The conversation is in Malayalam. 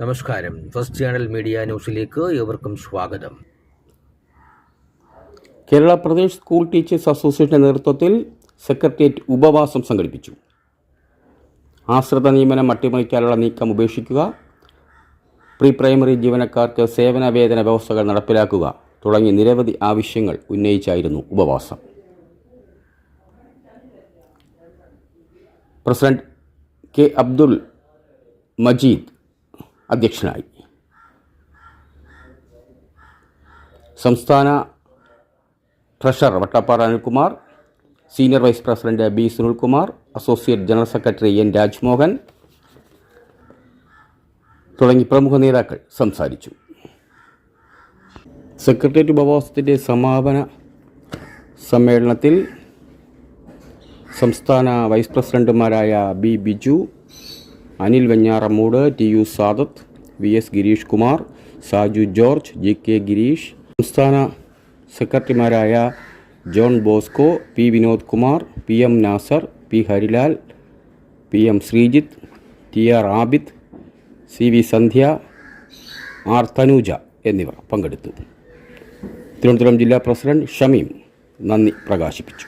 നമസ്കാരം. ഫസ്റ്റ് ചാനൽ മീഡിയ ന്യൂസിലേക്ക് ഏവർക്കും സ്വാഗതം. കേരള പ്രദേശ് സ്കൂൾ ടീച്ചേഴ്സ് അസോസിയേഷന്റെ നേതൃത്വത്തിൽ സെക്രട്ടേറിയറ്റ് ഉപവാസം സംഘടിപ്പിച്ചു. ആശ്രിത നിയമനം അട്ടിമറിക്കാനുള്ള നീക്കം ഉപേക്ഷിക്കുക പ്രീ പ്രൈമറി ജീവനക്കാർക്ക് സേവന വേതന വ്യവസ്ഥകൾ നടപ്പിലാക്കുക തുടങ്ങി നിരവധി ആവശ്യങ്ങൾ ഉന്നയിച്ചായിരുന്നു ഉപവാസം. പ്രസിഡന്റ് കെ അബ്ദുൾ മജീദ് അധ്യക്ഷനായി. സംസ്ഥാന treasurer Vattappara Anilkumar senior vice president B Sunilkumar associate general secretary N Rajmohan തുടങ്ങി പ്രമുഖ നേതാക്കൾ സംസാരിച്ചു. സെക്രട്ടേറിയറ്റ് ഉപവാസത്തിന്റെ സമാപന സമ്മേളനത്തിൽ സംസ്ഥാന വൈസ് പ്രസിഡന്റുമാരായ B Biju Anil Venjaramoodu T U Sadath V S Girish Kumar Saju George G K Girish സംസ്ഥാന സെക്രട്ടറിമാരായ John Bosco P Vinod Kumar P M Nasar P Harilal P M Sreejith T R Abid C V Sandhya R Thanuja എന്നിവർ പങ്കെടുത്തു. തിരുവനന്തപുരം ജില്ലാ പ്രസിഡന്റ് ഷമീം നന്ദി പ്രകാശിപ്പിച്ചു.